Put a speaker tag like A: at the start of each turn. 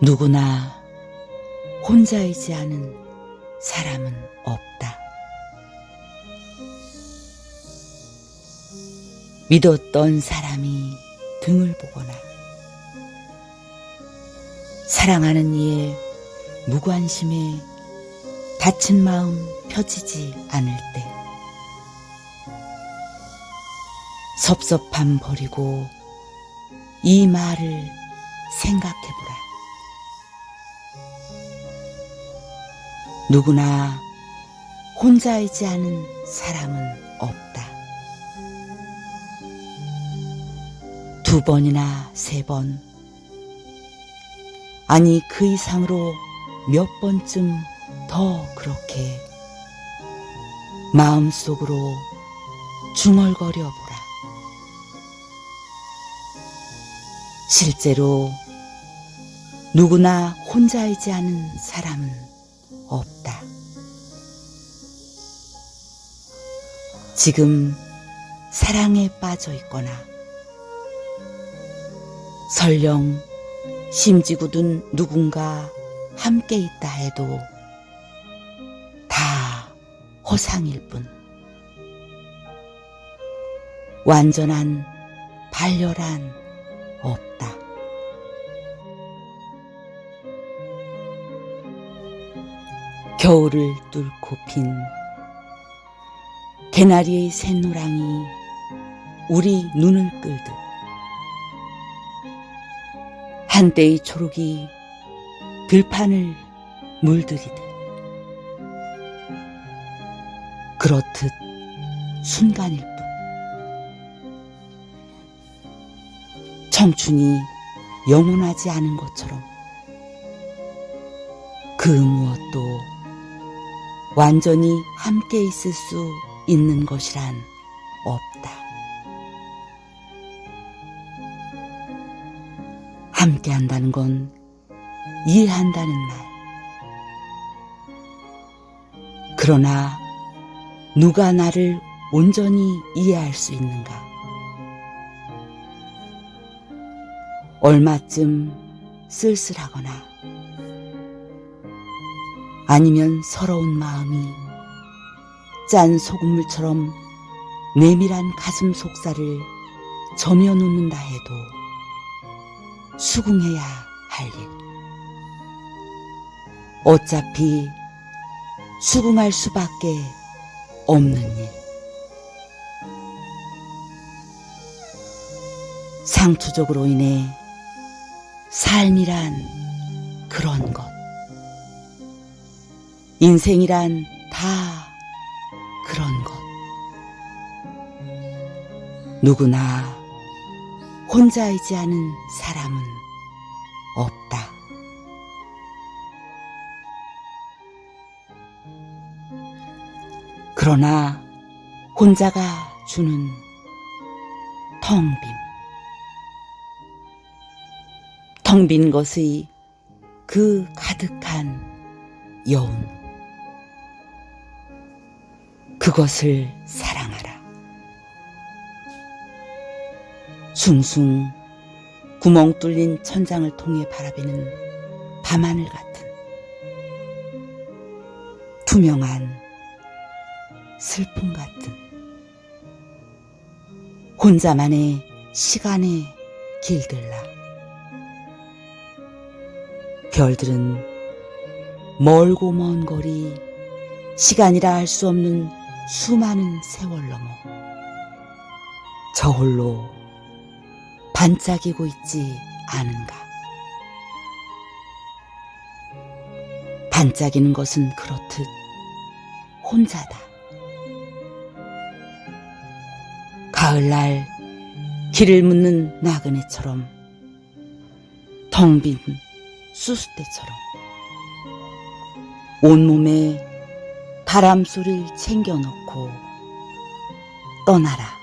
A: 누구나 혼자이지 않은 사람은 없다. 믿었던 사람이 등을 보거나 사랑하는 이의 무관심에 다친 마음 펴지지 않을 때 섭섭함 버리고 이 말을 생각해보라. 누구나 혼자이지 않은 사람은 없다. 두 번이나 세 번, 아니 그 이상으로 몇 번쯤 더 그렇게 마음속으로 중얼거려 보라. 실제로 누구나 혼자이지 않은 사람은 없다. 지금 사랑에 빠져 있거나 설령 심지궂은 누군가 함께 있다 해도 다 허상일 뿐. 완전한 발열한 없다. 겨울을 뚫고 핀 개나리의 샛노랑이 우리 눈을 끌듯 한때의 초록이 들판을 물들이듯 그렇듯 순간일 뿐. 청춘이 영원하지 않은 것처럼 그 무엇도 완전히 함께 있을 수 있는 것이란 없다. 함께 한다는 건 이해한다는 말. 그러나 누가 나를 온전히 이해할 수 있는가? 얼마쯤 쓸쓸하거나 아니면 서러운 마음이 짠 소금물처럼 내밀한 가슴 속살을 점여놓는다 해도 수긍해야 할 일. 어차피 수긍할 수밖에 없는 일. 상투적으로 인해 삶이란 그런 것. 인생이란 다 그런 것. 누구나 혼자이지 않은 사람은 없다. 그러나 혼자가 주는 텅 빔. 텅빈 것의 그 가득한 여운. 그것을 사랑하라. 숭숭 구멍 뚫린 천장을 통해 바라보는 밤하늘 같은 투명한 슬픔 같은 혼자만의 시간의 길들라 별들은 멀고 먼 거리 시간이라 할 수 없는 수많은 세월 넘어 저홀로 반짝이고 있지 않은가. 반짝이는 것은 그렇듯 혼자다. 가을날 길을 묻는 나그네처럼 텅 빈 수수대처럼 온몸에 바람 소리를 챙겨 넣고 떠나라.